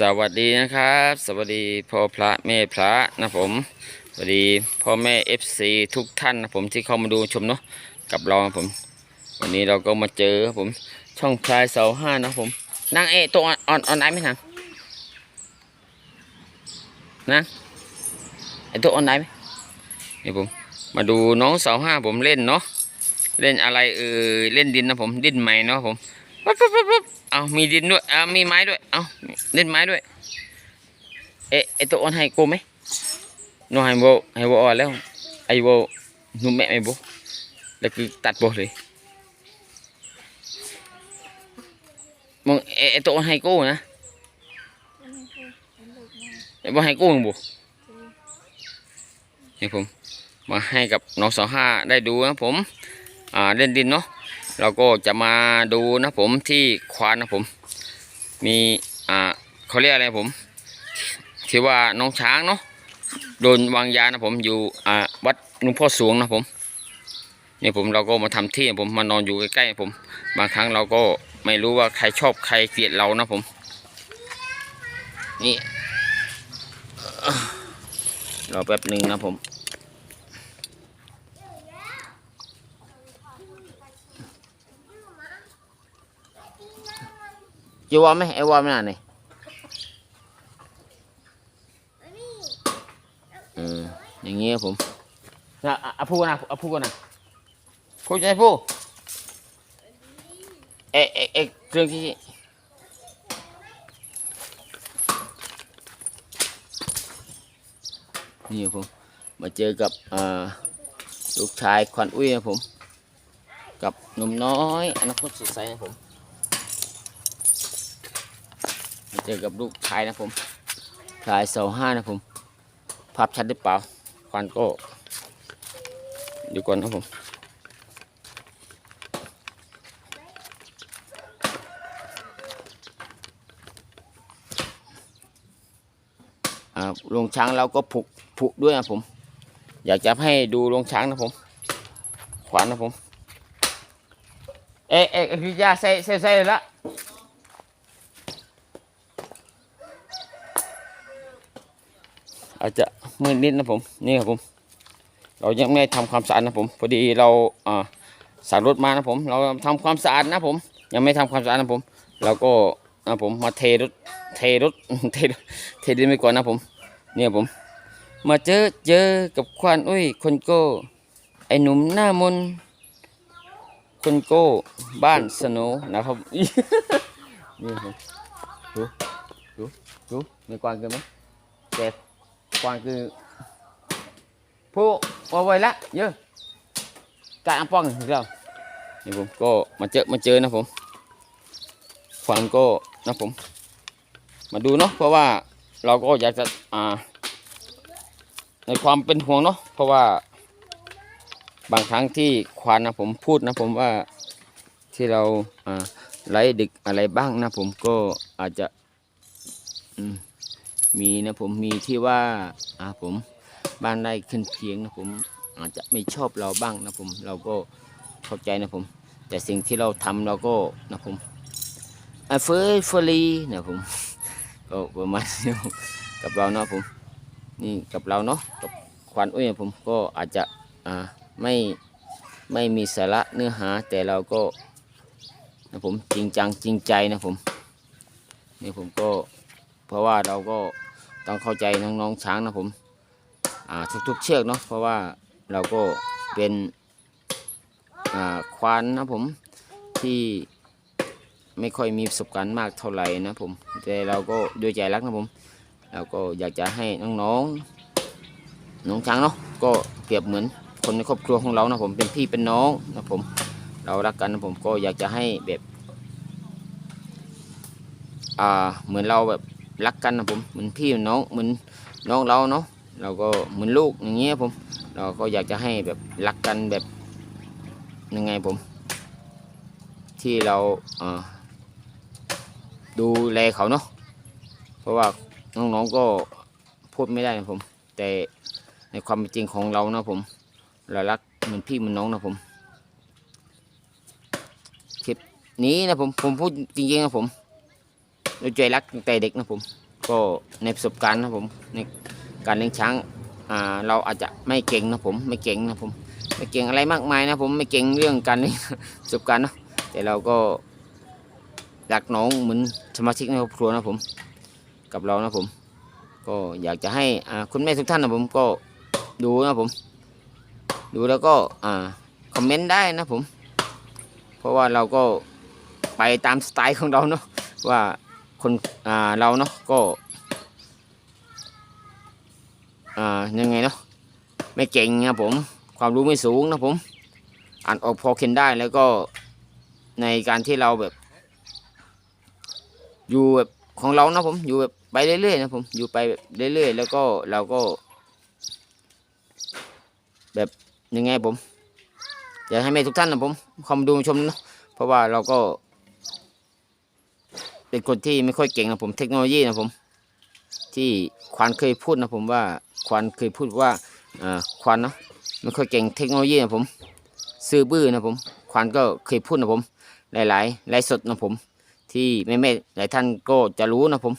สวัสดีนะครับ สวัสดีพ่อพระแม่พระนะผมสวัสดีพ่อแม่ FC ทุกท่านนะผมที่เข้ามาดูชมเนาะกับเรานะผม วันนี้เราก็มาเจอครับผม ช่องพลายเสาห้านะผมนางเอตัวอ่อนอ่อนอ่อนไหนไหมนางนางไอตัวอ่อนไหนไหมนี่ผมมาดูน้องเสาห้าผมเล่นเนาะเล่นอะไรเออเล่นดินนะผมดินใหม่เนาะผม เอามีดินด้วยเอามีไม้ด้วย เอาเล่นไม้ด้วย เอะไอตัวอ่อนให้กูไหมโนให้โบให้โบอ่อนแล้ว ไอโบนุ่มแม่ไม่โบแล้วคือตัดโบเลยมึงไอ้ไอ้ตัวให้กูนะไอ้บให้กูมึงบุนี่ผมมาให้กับน้องสาวห้าได้ดูนะผม อ่าเล่นดินเนาะ เราก็จะมาดูนะผมที่ควานนะผม มีอ่าเขาเรียกอะไรผมที่ว่าน้องช้างเนาะโดนวางยานะผมอยู่อ่าวัดหลวงพ่อสวงนะผมนี่ผมเราก็มาทำที่ผมมานอนอยู่ใกล้ๆผม บางครั้งเราก็ไม่รู้ว่าใครชอบใครเกลียดเรานะผม นี่รอแป๊บหนึ่งนะผม จีวอไหมไอวอไม่นานเลยอืมอย่างงี้ครับผมนะอะอะพูดนะอะพูดก่อนนะพูดจะให้พูดเอ๊ะเอ๊ะเอ๊ะเครื่องที่นี่ครับผมมาเจอกับอ่าลูกชายควันอุ้ยนะผม กับหนุ่มน้อยอนาคตสดใสนะผมมา เจอกับลูกชายนะผมชายเสาห้านะผมภาพชัดหรือเปล่าควันก็อยู่ก่อนนะผมอ่าโรงช้างเราก็ผุผุด้วยนะผม อยากจะให้ดูโรงช้างนะผม ขวานนะผม เอ๊ะเอ๊ะคือยาใส่ใส่ใส่เลยละ อาจจะมืดนิดนะผมนี่ครับผม เรายังไม่ทำความสะอาดนะผม พอดีเราอ่าสั่งรถมานะผม เราทำความสะอาดนะผม ยังไม่ทำความสะอาดนะผม เราก็นะผมมาเทรถเทรถเทรถเทดินไปก่อนนะผม เนี่ยผม มาเจอเจอกับควานอุ้ย คนโก้ ไอหนุ่มหน้ามนคนโก้ บ้านสโนว์นะครับนี่ผมดูดูดูมีกวางกินไหมเจ็บ กวาคือผู้ว่าไว้ละเยอะกางป้องเรานี่ผมก็มาเจอมาเจอนะผมควานก็นะผม มาดูเนาะเพราะว่าเราก็อยากจะอ่า ในความเป็นห่วงเนาะเพราะว่า บางครั้งที่ควานนะผมพูดนะผมว่าที่เราอ่าไล่ดึกอะไรบ้างนะผมก็อาจจะ อืม มีนะผมมีที่ว่าอ่าผมบ้านไร่ขึ้นเคียงนะผมอาจจะไม่ชอบเราบ้างนะผม เราก็เข้าใจนะผม แต่สิ่งที่เราทำเราก็นะผมอ่าเฟยฟรีนะผมก็ประมาณนี้กับเราเนาะผม นี่กับเราเนาะกับควันอุ้ยผมก็อาจจะอ่าไม่ไม่มีสาระเนื้อหาแต่เราก็นะผมจริงจังจริงใจนะผมนี่ผมก็เพราะว่าเราก็ ต้องเข้าใจน้องๆช้างนะผมทุกๆเชือกเนาะเพราะว่าเราก็เป็นควานนะผมที่ไม่ค่อยมีประสบการณ์มากเท่าไหร่นะผมแต่เราก็ด้วยใจรักนะผมเราก็อยากจะให้น้องๆน้องช้างเนาะก็เปรียบเหมือนคนในครอบครัวของเรานะผมเป็นพี่เป็นน้องนะผมเรารักกันนะผมก็อยากจะให้แบบอ่าเหมือนเราแบบ รักกันนะผมเหมือนพี่เหมือนน้องเหมือนน้องเราเนาะเราก็เหมือนลูกอย่างเงี้ยผม เราก็อยากจะให้แบบรักกันแบบยังไงผม ที่เราอ่าดูแลเขาเนาะเพราะว่าน้องๆก็พูดไม่ได้นะผม แต่ในความเป็นจริงของเรานะผม เรารักเหมือนพี่เหมือนน้องนะผมคลิปนี้นะผมผมพูดจริงๆนะผม ด้วยใจรักตั้งแต่เด็กนะผมก็ในประสบการณ์นะผมในการเลี้ยงช้างเราอาจจะไม่เก่งนะผมไม่เก่งนะผมไม่เก่งอะไรมากมายนะผมไม่เก่งเรื่องการเลี้ยงประสบการณ์เนาะแต่เราก็รักน้องเหมือนสมาชิกในครอบครัวนะผมกับเรานะผม ก็อยากจะให้คุณแม่ทุกท่านนะผมก็ดูนะผม ดูแล้วก็คอมเมนต์ได้นะผม เพราะว่าเราก็ไปตามสไตล์ของเราเนาะว่า คนอ่าเราเนาะก็อ่ายังไงเนาะไม่เก่งนะผมความรู้ไม่สูงนะผมอ่านออกพอเขียนได้แล้วก็ในการที่เราแบบ อยู่แบบของเรานะผมอยู่แบบไปเรื่อยๆนะผมอยู่ไปแบบเรื่อยๆแล้วก็เราก็ แบบยังไงผมอยากให้แม่ทุกท่านนะผมคอมดูชมนะเพราะว่าเราก็ เป็นคนที่ไม่ค่อยเก่งนะผมเทคโนโลยีนะผม ที่ควานเคยพูดนะผมว่าควานเคยพูดว่าอ่าควานนะไม่ค่อยเก่งเทคโนโลยีนะผม ซื่อบื้อนะผม ควานก็เคยพูดนะผม หลายๆไลฟ์สดนะผม ที่แม่ๆหลายท่านก็จะรู้นะผม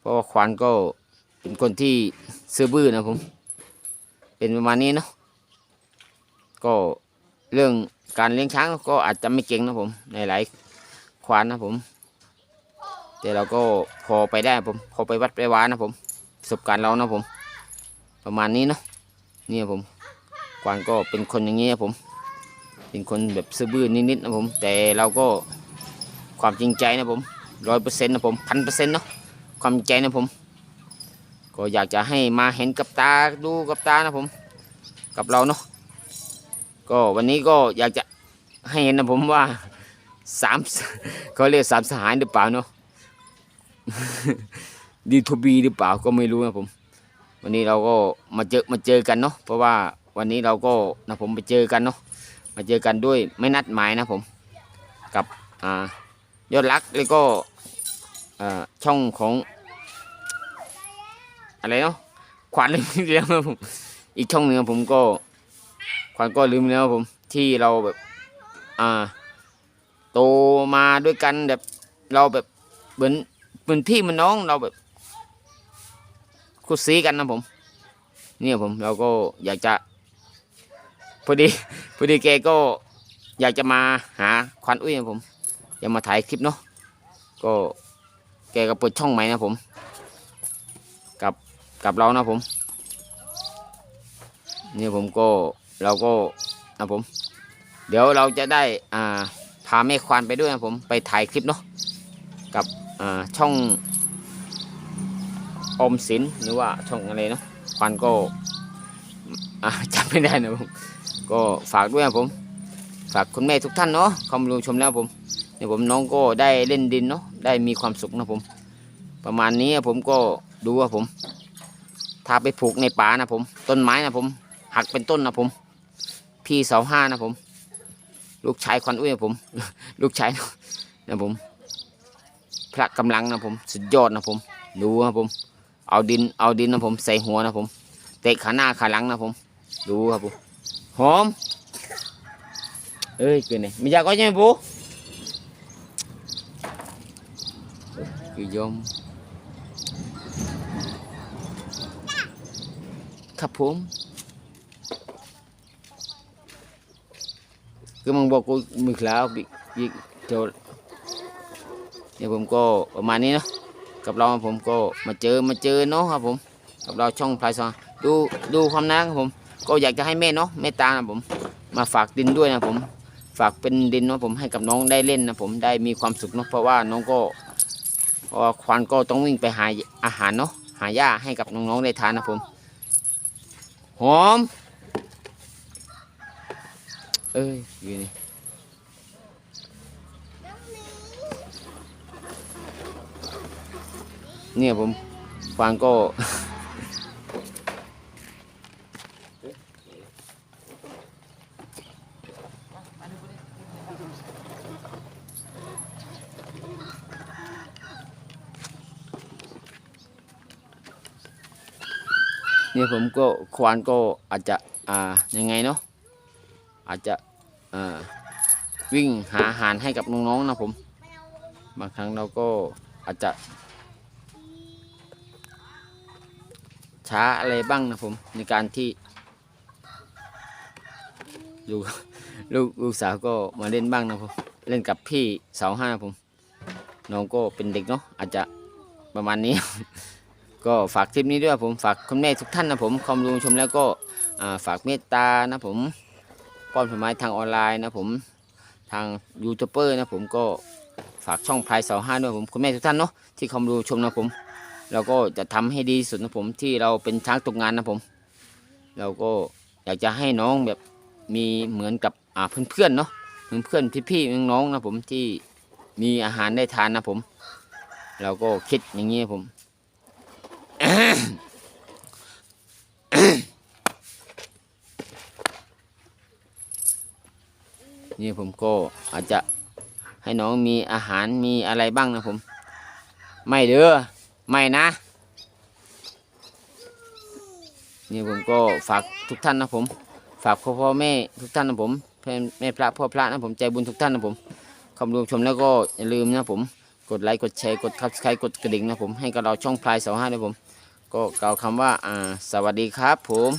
เพราะว่าควานก็เป็นคนที่ซื่อบื้อนะผม เป็นประมาณนี้เนาะก็เรื่องการเลี้ยงช้างก็อาจจะไม่เก่งนะผมในหลายควานนะผม แต่เราก็พอไปได้ผมพอไปวัดไปวานะผมประสบการณ์เรานะผม ประมาณนี้นะเนี่ยผมกวางก็เป็นคนอย่างนี้นะผม เป็นคนแบบซื่อบื้อนิดๆนะผม แต่เราก็ความจริงใจนะผมร้อยเปอร์เซ็นต์นะผมพันเปอร์เซ็นต์เนาะความใจนะผม ก็อยากจะให้มาเห็นกับตาดูกับตานะผม กับเราเนาะก็วันนี้ก็อยากจะให้เห็นนะผมว่าสามเขาเรียกสามสหายหรือเปล่าเนาะ ดีทูบีหรือเปล่าก็ไม่รู้นะผม วันนี้เราก็มาเจอมาเจอกันเนาะเพราะว่าวันนี้เราก็นะผมไปเจอกันเนาะมาเจอกันด้วยไม่นัดหมายนะผม กับอ่ายอดรักแล้วก็ช่องของอะไรเนาะขวัญลืมแล้วผมอีกช่องหนึ่งผมก็ขวัญก็ลืมแล้วผมที่เราแบบอ่าโตมาด้วยกันแบบเราแบบเหมือน เหมือนพี่มือนน้องเราแบบคุดซีกันนะผม เนี่ยผมเราก็อยากจะพอดีพอดีแกก็อยากจะมาหาควันอุ้ยนะผมอยากมาถ่ายคลิปเนาะก็แกก็เปิดช่องใหม่นะผม กับกับเรานะผมเนี่ยผมก็เราก็นะผม เดี๋ยวเราจะได้อ่าพาแม่ควานไปด้วยนะผมไปถ่ายคลิปเนาะกับ ช่องอมสินหรือว่าช่องอะไรเนาะควานก็จำไม่ได้นะผมก็ฝากด้วยนะผม ฝากคุณแม่ทุกท่านเนาะคำรู้ชมแล้วผมเนี่ยผมน้องก็ได้เล่นดินเนาะได้มีความสุขนะผม ประมาณนี้ผมก็ดูว่าผมถ้าไปผูกในป่านะผม ต้นไม้นะผม หักเป็นต้นนะผม พี่เสาห้านะผม ลูกชายควันอุ้ยนะผม ลูกชายนะผม พระกำลังนะผมสุดยอดนะผม ดูนะผม เอาดินเอาดินนะผม ใส่หัวนะผมเตะขาหน้าขาหลังนะผม ดูครับผมหอม เอ้ยคือ này mình ra có nha bố คือยมครับผมคือมึงบอกกูมือขลาวบิยิกโจ เนี่ยผมก็ประมาณนี้เนาะกับเราผมก็มาเจอมาเจอเนาะครับผม กับเราช่องพลายซองดูดูความน่าครับผม ก็อยากจะให้แม่เนาะแม่ตานะผมมาฝากดินด้วยนะผม ฝากเป็นดินเนาะผมให้กับน้องได้เล่นนะผมได้มีความสุขเนาะเพราะว่าน้องก็พราะว่าควานก็ต้องวิ่งไปหาอาหารเนาะหาหญ้าให้กับน้องๆได้ทานนะผมหอม เอ้ยอยู่นี่ เนี่ยผมควานก็ เนี่ยผมก็ควานก็อาจจะอ่ายังไงเนาะอาจจะอ่าวิ่งหาอาหารให้กับน้องๆนะผม บางครั้งเราก็อาจจะ ช้าอะไรบ้างนะผมในการที่ลูกลูกลูกสาวก็มาเล่นบ้างนะผมเล่นกับพี่สาวห้าผมน้องก็เป็นเด็กเนาะอาจจะประมาณนี้ ก็ฝากคลิปนี้ด้วยผมฝากคุณแม่ทุกท่านนะผมคอมดูชมแล้วก็ฝากเมตตานะผมป้อนผลไม้ทางออนไลน์นะผมทางยูทูบเบอร์นะผมก็ฝากช่องพายสาวห้าด้วยผมคุณแม่ทุกท่านเนาะที่คอมดูชมนะผม เราก็จะทำให้ดีสุดนะผมที่เราเป็นช้างตกงานนะผม เราก็อยากจะให้น้องแบบมีเหมือนกับอ่าเพื่อนๆเนาะเหมือนเพื่อนพี่ๆน้องๆนะผมที่มีอาหารได้ทานนะผม เราก็คิดอย่างนี้ผมนี่ผมก็อาจจะให้น้องมีอาหารมีอะไรบ้างนะผม ไม่เด้อ ไม่นะ นี่ผมก็ฝากทุกท่านนะผม ฝากพ่อพ่อแม่ทุกท่านนะผมแม่แม่พระพ่อพระนะผมใจบุญทุกท่านนะผมคำรวมชมแล้วก็อย่าลืมนะผม กดไลค์กดแชร์กดคับสไครต์กดกระดิ่งนะผมให้กับเราช่องพลายสองห้านะผม ก็กล่าวคำว่าอ่าสวัสดีครับผม